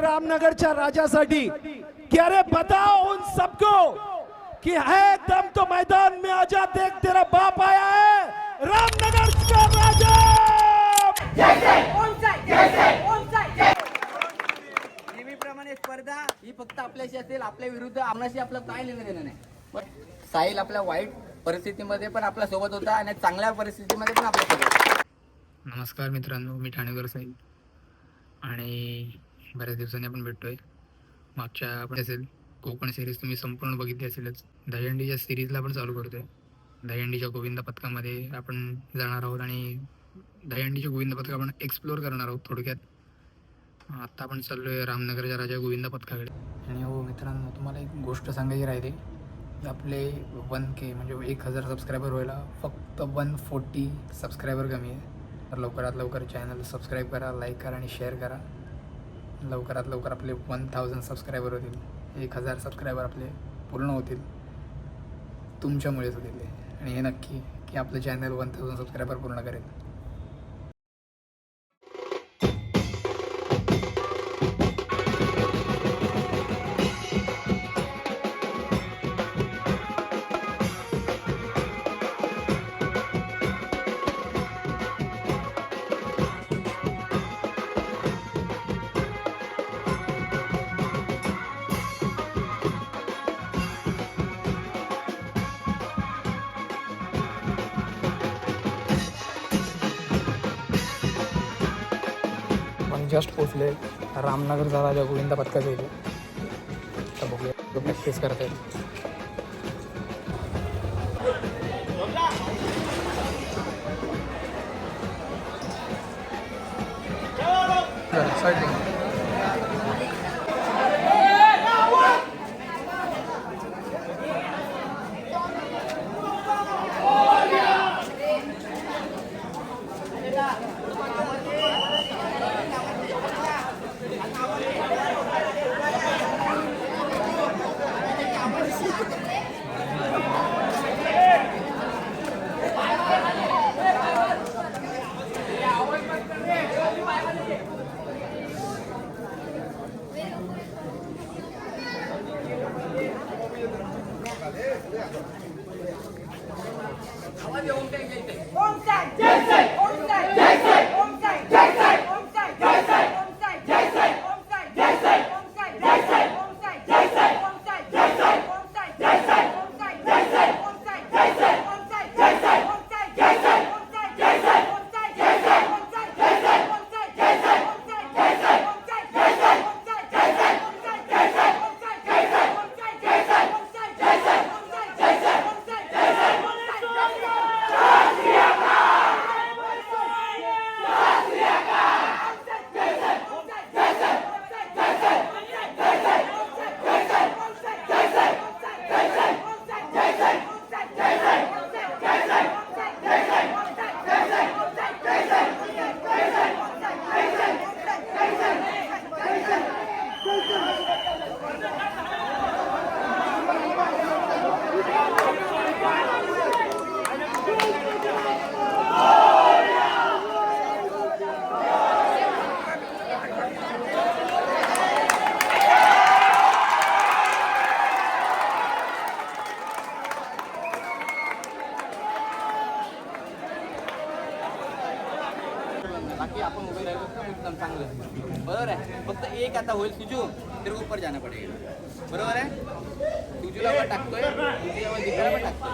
रामनगरच्या राजासाठी. कि अरे बताओ उन सबको कि है दम तो मैदान में आजा देख तेरा बाप आया है। रामनगर का राजा। नेहमीप्रमाणे स्पर्धा ही फक्त आपल्याशी असेल आपल्या विरुद्ध आमनाशी आपलं काय लेणं देणं नाही. पण साहिल आपल्या वाईट परिस्थितीमध्ये पण आपल्यासोबत होता आणि चांगल्या परिस्थितीमध्ये पण आपल्या. नमस्कार मित्रांनो मी ठाणेकर साहेब आणि बऱ्याच दिवसांनी आपण भेटतोय. मागच्या आपण असेल कोकण सिरीज तुम्ही संपूर्ण बघितली असेलच. दहीहंडीच्या सिरीजला आपण चालू करतोय. दहीहंडीच्या गोविंद पथकामध्ये आपण जाणार आहोत आणि दहीहंडीच्या गोविंद पथक आपण एक्सप्लोअर करणार आहोत थोडक्यात. आत्ता आपण चाललोय रामनगरच्या राजा गोविंद पथकाकडे. आणि हो मित्रांनो तुम्हाला एक गोष्ट सांगायची राहिली. की आपले वन के म्हणजे एक हजार सबस्क्रायबर व्हायला फक्त वन फोर्टी सबस्क्रायबर कमी आहे. तर लवकरात लवकर चॅनल सबस्क्राईब करा लाईक करा आणि शेअर करा. लवकरात लवकर आपले वन थाउजंड सबस्क्रायबर होतील. एक हजार सबस्क्रायबर आपले पूर्ण होतील. तुमच्यामुळेच होतील. आणि हे नक्की की आपलं चॅनल वन थाउजंड सबस्क्रायबर पूर्ण करेल. जस्ट पोचले. रामनगरचा राजा गोविंद पथकाच्या इथे. तर बघूया. प्रॅक्टिस करत आहेत एक्साइटिंग की आपण उभे राहिलो तर एकदम चांगलं. बरोबर आहे. फक्त एक आता होईल सुजू तर ऊपर जाणं पडेल. बरोबर आहे? तुझीला पण टाकतोय. सुजूला दिघाला पण टाकतोय.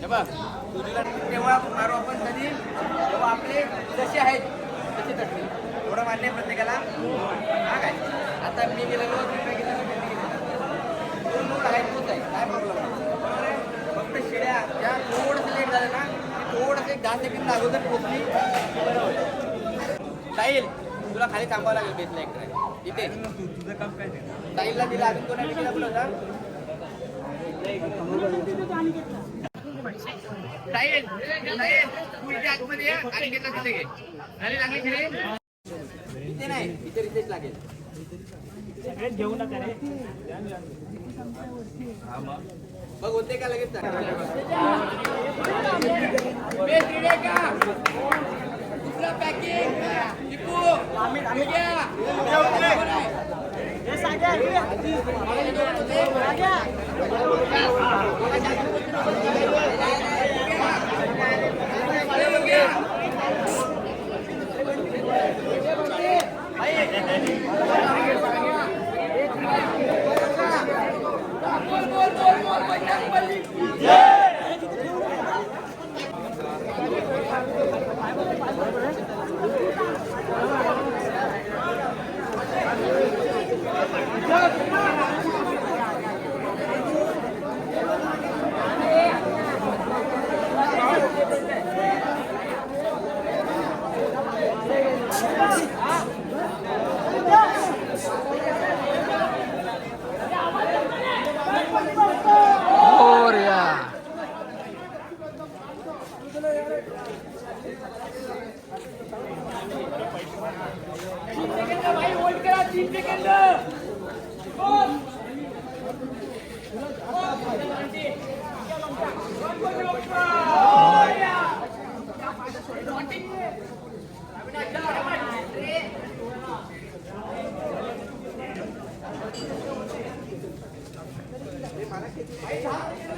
हे बघ सुजूला तेव्हा मारू आपण कधी? तेव्हा आपले जसे आहेत तसे तटतील एवढं मान्य प्रत्येकाला? हा काय? आता मी गेलेलो तिकडे गेलेलो त्यांनी गेलेलो. दोन दोन आहेत तोच आहे. काय प्रॉब्लेम नाही फक्त शिड्या ज्या थोडंसं लेट झालं ना ती थोडंसं एक दहा सेकंद अगोदर पोचली. साहिल तुला खाली थांबावं लागेल बेसला एक इथे. तुझं काम काय साहिलला दिला अजून बोलवता साहिल साहिल तू इथे आतमध्ये ये आणि घेतला तिथे घे. झाली लागली खरे इथे नाही इथे रितेश लागेल. बघ होते का लगेच दुसरा पॅकिंग vai.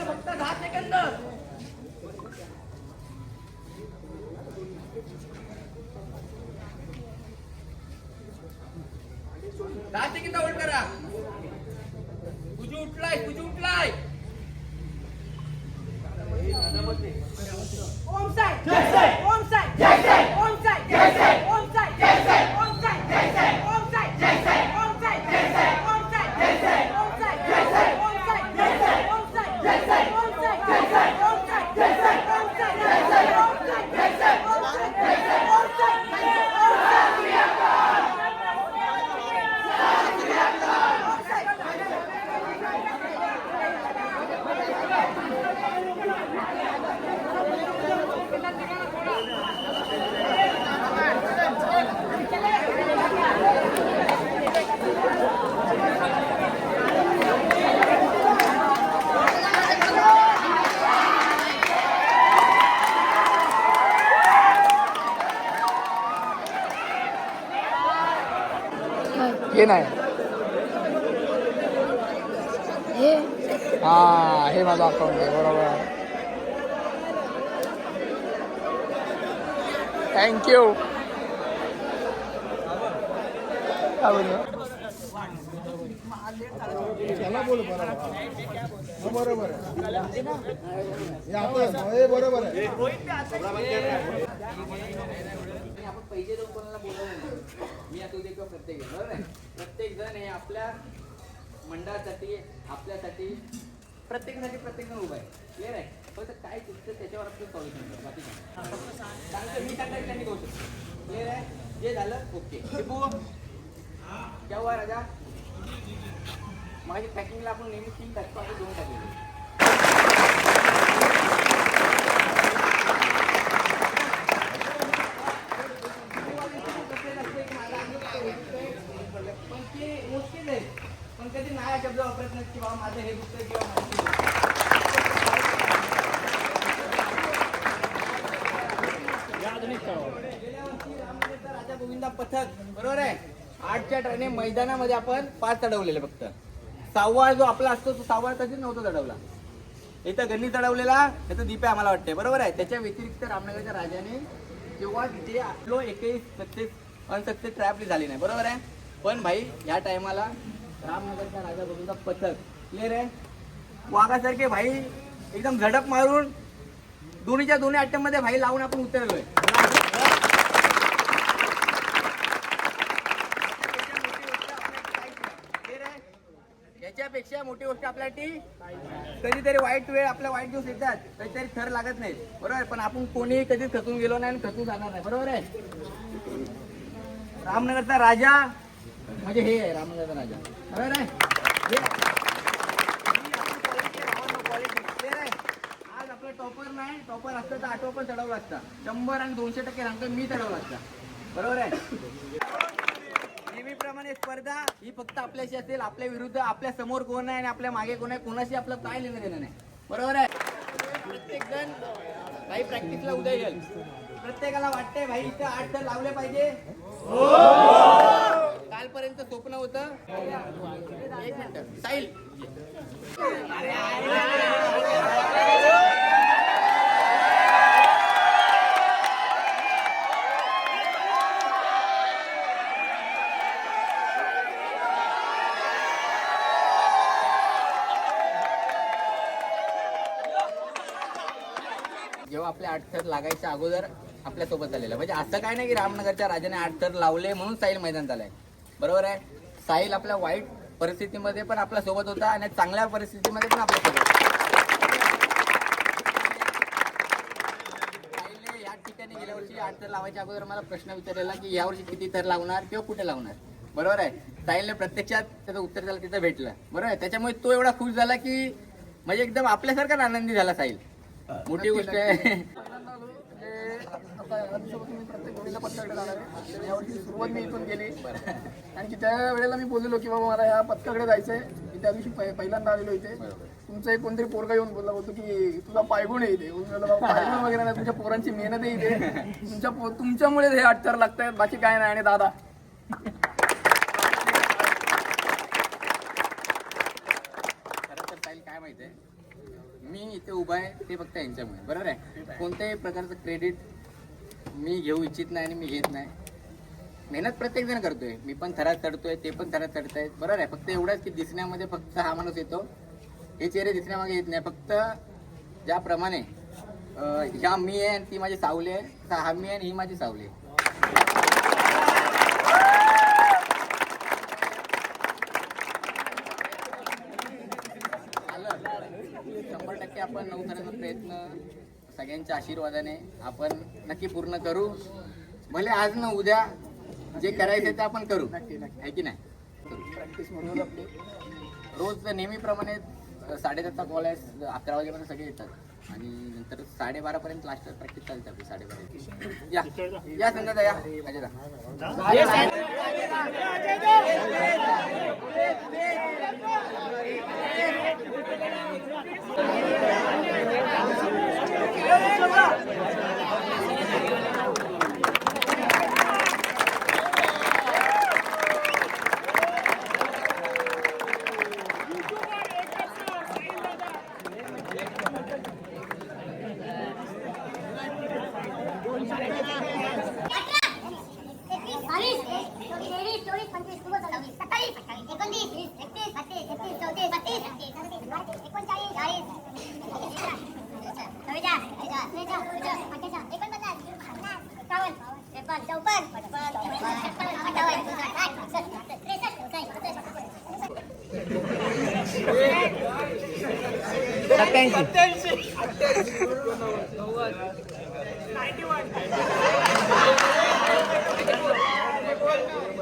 फक्त दहा सेकंद हे। नाही हा हे माझं अकाउंट आहे बरोबर थँक्यू त्याला बोल बरोबर बरोबर आहे हे आपण हे बरोबर आहे आणि आपण पैसे देऊन कोणाला बोलवलं मी आता उद्या प्रत्येक बरोबर आहे प्रत्येक जण हे आपल्या मंडळासाठी आपल्यासाठी प्रत्येकासाठी प्रत्येक जण उभा आहे. क्लिअर आहे? फक्त काय चुकतं त्याच्यावर आपलं सॉल्युशन करू बाकी काय? सांगतो मी काय त्यांनी करू शकतो क्लिअर आहे? जे झालं ओके. टिपू. क्या राजा? माझी पॅकिंगला आपण नेहमी तीन टाकतो आता दोन टाकले पण ते मुश्किल आहे पण कधी नाही हा शब्द वापरत नाही की बाबा माझं हे दुखतंय किंवा राजा गोविंदा पथक बरोबर आहे? आठच्या ट्रेने मैदानामध्ये आपण पाच चढवलेले फक्त. सहावा जो आपला असतो तो सहावा कधीच नव्हता चढवला. इथं गणी चढवलेला त्याचं दीप आहे आम्हाला वाटते बरोबर आहे? त्याच्या व्यतिरिक्त रामनगरच्या राजाने जेव्हा तिथे आपलो एकही सक्सेस अनसक्सेस ट्रॅपली झाली नाही बरोबर आहे? पण भाई या टायमाला रामनगरचा राजा गोविंदा पथक क्लिअर आहे वाघासारखे भाई एकदम झडप मारून दोन्हीच्या दोन्ही अट्टम भाई लावून आपण उतरलोय. याच्यापेक्षा मोठी गोष्ट आपल्यासाठी कधीतरी वाईट वेळ आपल्या वाईट दिवस येतात. कधीतरी थर लागत नाही बरोबर? आहे? पण आपण कोणी कधीच खचून गेलो नाही आणि खचून जाणार नाही. बरोबर आहे? रामनगरचा राजा म्हणजे हे आहे रामनगरचा राजा. बरोबर आहे हे- ही आपली quality आहे, भावांनो, quality. Clear आहे? आज आपलं टॉपर नाही तर आठवा पण चढावं लागतं. शंभर आणि दोनशे टक्के सांगतो मी चढावं लागतं. बरोबर आहे? नेहमीप्रमाणे स्पर्धा ही फक्त आपल्याशी असेल आपल्या विरुद्ध आपल्यासमोर कोण आहे आणि आपल्या मागे कोण आहे कोणाशी आपलं काय लिहिणं देणं नाही. बरोबर आहे? प्रत्येक जण काही प्रॅक्टिसला उद्या येईल. प्रत्येकाला वाटतंय भाई इथं आठ तर लावले पाहिजे. कालपर्यंत स्वप्न होतं. एक मिनिट. साईल जेव्हा आपले आठ थर लागायच्या अगोदर आपल्यासोबत आलेलं म्हणजे असं काय नाही की रामनगरच्या राजाने आठ थर लावले म्हणून साहिल मैदान झालंय. बरोबर आहे? साहिल आपल्या वाईट परिस्थितीमध्ये पण आपल्यासोबत होता आणि चांगल्या परिस्थितीमध्ये पण आपल्यासोबत. साहिलने या ठिकाणी गेल्या वर्षी आठ थर लावायच्या अगोदर मला प्रश्न विचारलेला की यावर्षी किती थर लावणार किंवा कुठे लावणार? बरोबर आहे? साहिलने प्रत्यक्षात त्याचं उत्तर त्याला तिथं भेटलं. बरोबर आहे? त्याच्यामुळे तो एवढा खुश झाला की म्हणजे एकदम आपल्यासारखाच आनंदी झाला साहिल. मोठी गोष्ट आहे आता याच्यासोबत मी प्रत्येक वेळेला पत्त्याकडे जाणार आहे तर यावर्षी सुरुवात मी इथून केली. आणि की त्या वेळेला मी बोललेलो की बाबा मला या पत्त्याकडे जायचंय. मी त्या दिवशी पहि- पहिल्यांदा आलेलो इथे. तुमचा एक कोणतरी पोरगा येऊन बोलला बोलतो की तुझा पायगुण आहे इथे. पायगुण वगैरे नाही तुमच्या पोरांची मेहनत आहे इथे. तुमच्या तुमच्यामुळे हे अडचण लागतायत. बाकी काय नाही. आणि दादा. काय माहिती आहे? मी इथे उभा आहे ते फक्त यांच्यामुळे. बरोबर आहे? कोणत्याही प्रकारचं क्रेडिट मी घेऊ इच्छित नाही आणि मी घेत नाही. मेहनत प्रत्येक जण करतोय. मी पण थरात चढतोय ते पण थरात चढतायत. बरोबर आहे फक्त एवढंच की दिसण्यामध्ये फक्त हा माणूस येतो. हे चेहरे दिसण्यामागे येत नाही. फक्त ज्याप्रमाणे ह्या मी आहे आणि ती माझी सावली आहे तसा हा मी आहे आणि ही माझी सावली आहे. शंभर टक्के आपण नऊ करायचा प्रयत्न. सगळ्यांच्या आशीर्वादाने आपण नक्की पूर्ण करू. भले आज न उद्या जे करायचं ते आपण करू. आहे की नाही? करू. प्रॅक्टिस म्हणून आपली रोज नेहमीप्रमाणे साडेदहाचा कॉल आहे अकरा वाजेपर्यंत सगळे येतात. आणि नंतर साडेबारापर्यंत लास्ट प्रॅक्टिस चालते आपली साडेबारा या. या संध्याचा या. अजय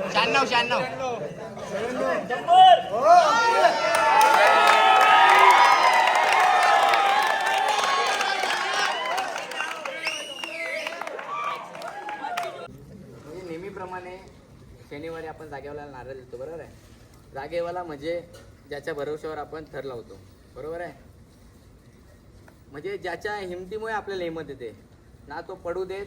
शहाण्णव शहाण्णव. म्हणजे नेहमीप्रमाणे शनिवारी आपण जागेवाला नारळ देतो बरोबर आहे? जागेवाला म्हणजे ज्याच्या भरोश्यावर आपण थर लावतो बरोबर आहे? म्हणजे ज्याच्या हिमतीमुळे आपल्याला हिंमत येते. ना तो पडू देत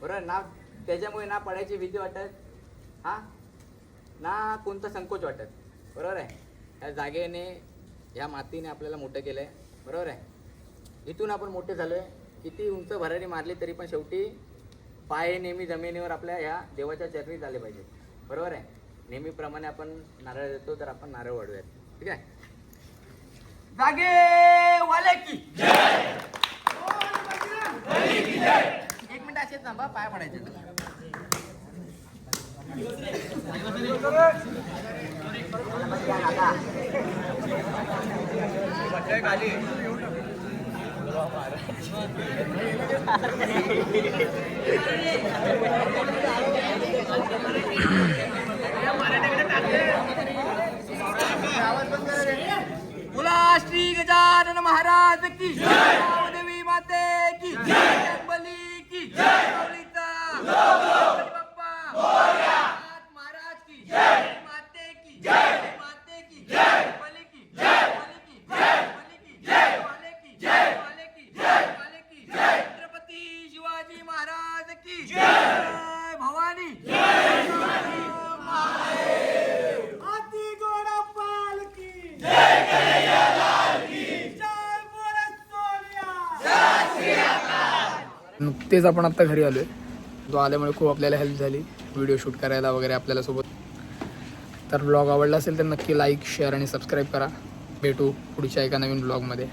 बरोबर ना त्याच्यामुळे ना पडायची भीती वाटत हा? ना कोणता संकोच वाटत बरोबर आहे? या जागेने ह्या मातीने आपल्याला मोठं केलं आहे बरोबर आहे? इथून आपण मोठे झालो आहे किती उंच भरारी मारली तरी पण शेवटी पाय नेहमी जमिनीवर आपल्या ह्या देवाच्या चरणी झाले पाहिजेत बरोबर आहे? नेहमीप्रमाणे आपण नारळ देतो तर आपण नारळ वाढूयात. ठीक आहे? जागे! वाले की एक मिनिट असेच थांबा पाय पडायचे बोला श्री गजानन महाराज की देवी माते की बली की माऊलीचा गणपती बाप्पा नाथ महाराज की माते की माते की बली की बली की बली की वाले की वाले की वाले की छत्रपती शिवाजी महाराज नुकतेच आपण आत्ता घरी आलो आहे तो आल्यामुळे खूप आपल्याला हेल्प झाली. व्हिडिओ शूट करायला वगैरे आपल्याला सोबत. तर ब्लॉग आवडला असेल तर नक्की लाईक शेअर आणि सबस्क्राईब करा. भेटू पुढच्या एका नवीन ब्लॉगमध्ये